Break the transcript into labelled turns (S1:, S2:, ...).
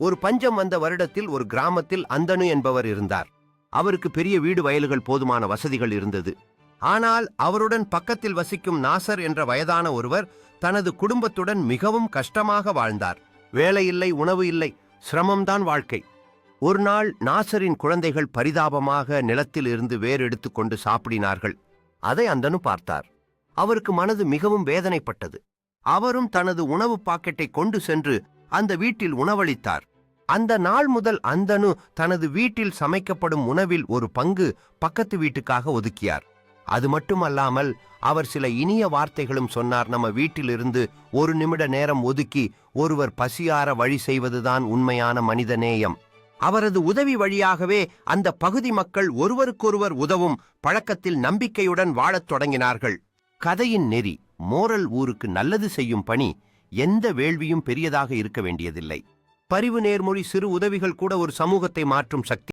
S1: ஒரு பஞ்சம் வந்த வருடத்தில் ஒரு கிராமத்தில் அந்தனு என்பவர் இருந்தார். அவருக்கு பெரிய வீடு வயல்கள் போதுமான வசதிகள் இருந்தது. ஆனால் அவருடன் பக்கத்தில் வசிக்கும் நாசர் என்ற வயதான ஒருவர் தனது குடும்பத்துடன் மிகவும் கஷ்டமாக வாழ்ந்தார். வேலையில்லை உணவு இல்லை சிரமம்தான் வாழ்க்கை. ஒரு நாள் நாசரின் குழந்தைகள் பரிதாபமாக நிலத்தில் இருந்து வேர் எடுத்துக்கொண்டு சாப்பிடினார்கள். அதை அந்தனு பார்த்தார். அவருக்கு மனது மிகவும் வேதனைப்பட்டது. அவரும் தனது உணவு பாக்கெட்டை கொண்டு சென்று அந்த வீட்டில் உணவளித்தார். அந்த நாள் முதல் அந்தனு தனது வீட்டில் சமைக்கப்படும் உணவில் ஒரு பங்கு பக்கத்து வீட்டுக்காக ஒதுக்கியார். அது மட்டுமல்லாமல் அவர் சில இனிய வார்த்தைகளும் சொன்னார். நம்ம வீட்டிலிருந்து ஒரு நிமிட நேரம் ஒதுக்கி ஒருவர் பசியார வழி செய்வதுதான் உண்மையான மனிதநேயம் அவரது உதவி வழியாகவே அந்த பகுதி மக்கள் ஒருவருக்கொருவர் உதவும் பழக்கத்தில் நம்பிக்கையுடன் வாழத் தொடங்கினார்கள். கதையின் நெறி மோரல் ஊருக்கு நல்லது செய்யும் பணி எந்த வேள்வியும் பெரியதாக இருக்க வேண்டியதில்லை. பரிவு நேர்மொழி சிறு உதவிகள் கூட ஒரு சமூகத்தை மாற்றும் சக்தி.